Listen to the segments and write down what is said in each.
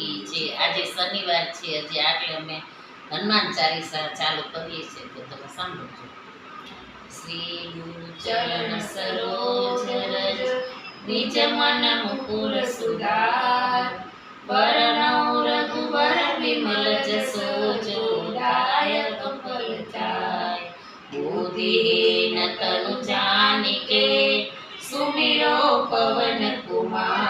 કી જે આજે શનિવાર છે હજી આટલે અમે હનુમાન ચાલીસા ચાલુ કરીએ છીએ, તો તમે સાંભળજો. શ્રી ગુરુ ચરણ સરોજ રજ, નિજ મન મુકુર સુધાર વરણૌ રઘુવર વિમલ જસો જો દાયક ફલ જાય બુદ્ધિહીન તનુ જાનિકે સુમિરો પવન કુમાર.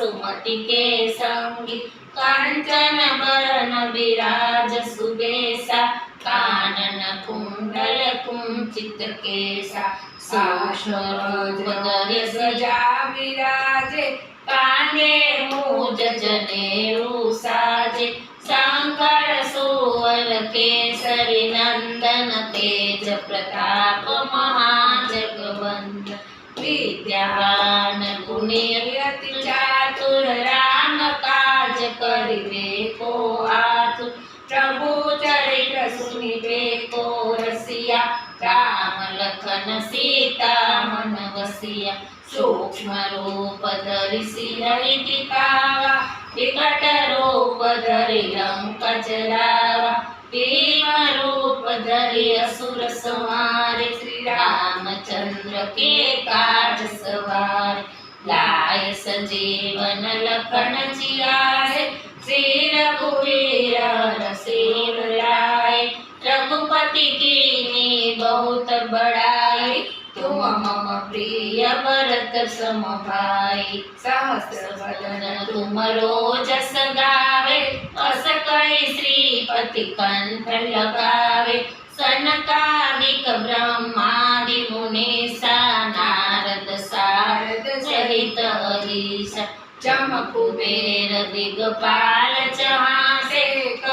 सुमति के संगी कांचन बरन विराज सुबेसा कानन कुंडल कुंचित केसा साक्षरोद्य सजा विराजे कांदे मूज जनेऊ साजे सांकर सुवर केसरी नंदन तेज प्रताप महाजगवंत विद्यान गुणी લખન સીતા મન વસિયા, સૂક્ષ્મ રૂપ ધરી દિખાવા વિકટ રૂપ ધરી લંક જલાવા ભીમ રૂપ ધરી અસુર સંહારે શ્રી રામચંદ્ર કે કાજ સવારે, લાય સજીવન લખન જિયારે શ્રી રઘુવીર રસીર લાય रघुपति कीनी बहुत बड़ाई। तुम मम प्रिय भरत सम भाई। सहस्र वदन तुम रोजस गावे, अस कई श्रीपति कंठ लगावे। सनकादिक ब्रह्मादि मुनीसा नारद सारद सहित हरीसा चम कुबेर दिगपाल चहासे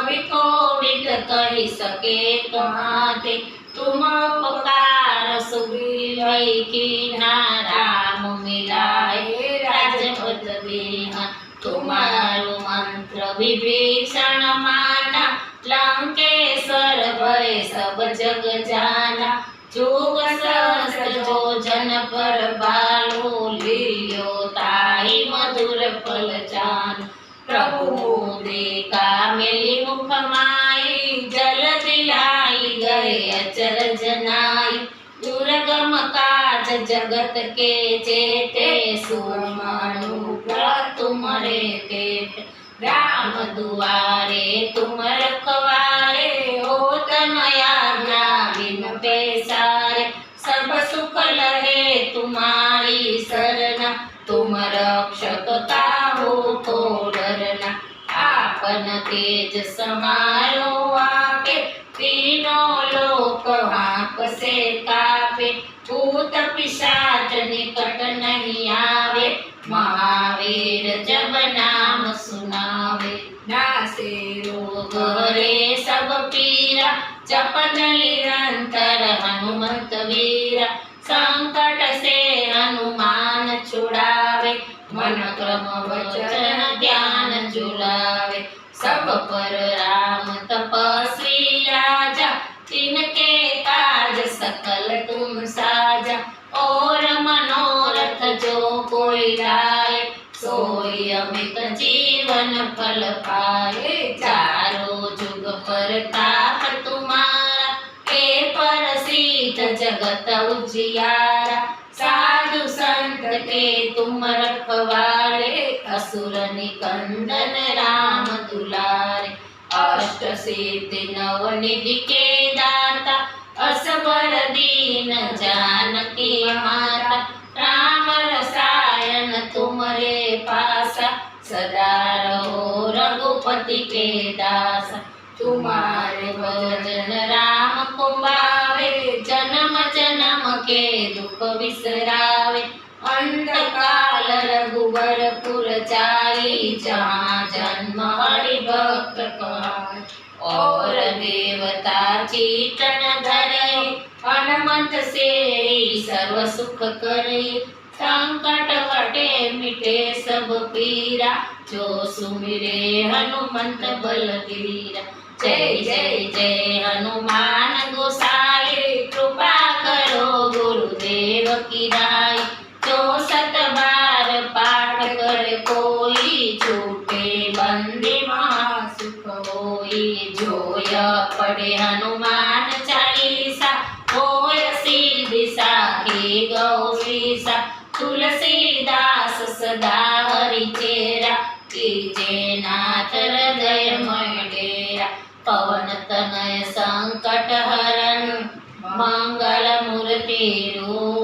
कवि कोविद कही सके कहाते तुम उपकार सुग्रीव की नाराम मिलाए राजपद देहा तुम्हारो मंत्र विभीषण माना, लंकेश्वर भय सब जग जाना। जुग सहस्र जो जन पर बालो लियो, ताई मधुर फल जान। प्रभु શ્રી કામેલી મુખમાઈ જલ દિલાઈ ગરે અચરજ નાઈ દુર્ગમ કાજ જગત કે ચેતે સુરમાનું તુમરે કેટ રામ દુવારે તુમ રખવારે ઓ તનયા નાવિન પેસારે સર્વ સુખ લહે તુમારી શરણા તુમ રક્ષક તેજ સમારો આપે પીનો લોક વાંકશે કાપે ભૂત પિશાચ નિકટ નહીં આવે મહાવીર જબ નામ સુનાવે નાસે રોગ રે સબ પીરા જપન નિરંતર હનુમત વીરા સંકટ સે હનુમાન છોડાવે મન ક્રમ વચન ધ્યાન ઝુલાવે पर राम तपस्वी राजा, तिनके काज सकल तुम साजा। और मनोरथ जो कोई लाए सोई अमित जीवन फल पाए। चारों जुग पर ताप तुम्हारा हे पर सीत जगत उजियारा। साधु संत के तुम रखवारे असुर निकंदन राम दुलारे अष्ट सिद्धि नव निधि के दाता असबर दीन जानकी माता राम रसायन तुमरे पासा सदा रहो रघुपति के दास तुम्हारे भजन राम को पावे जन्म जन्म के दुख विसरावे अंतकाल रघुबरपुर चारी जन्म हरि भक्त और देवता चीतन धरे हनुमंत से सर्व सुख करे। संकट कटे मिटे सब पीरा, जो सुमिरे हनुमंत जय जय जय हनुमान गोसाई, कृपा करो गुरुदेव की राय હનુમાન ચાલીસા, તુલસી દિશા હે ગૌરીસા તુલસીદાસ સદા હરી ચેરા કીજે નાથ હૃદય મંડેરા. પવન તનય સંકટ હરણ, મંગલ મૂર્તિ રૂપ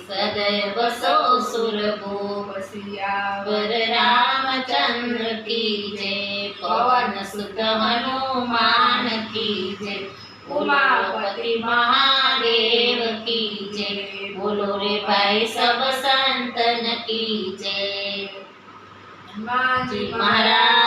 સદૈવ સો સુરભો પર રામચંદ્ર કી જય પવન સુત હનુમાન કી જય ઉમાપતિ મહાદેવ કી જય બોલો રે ભાઈ સબ સંતન કી જય હનુમાનજી મહારાજ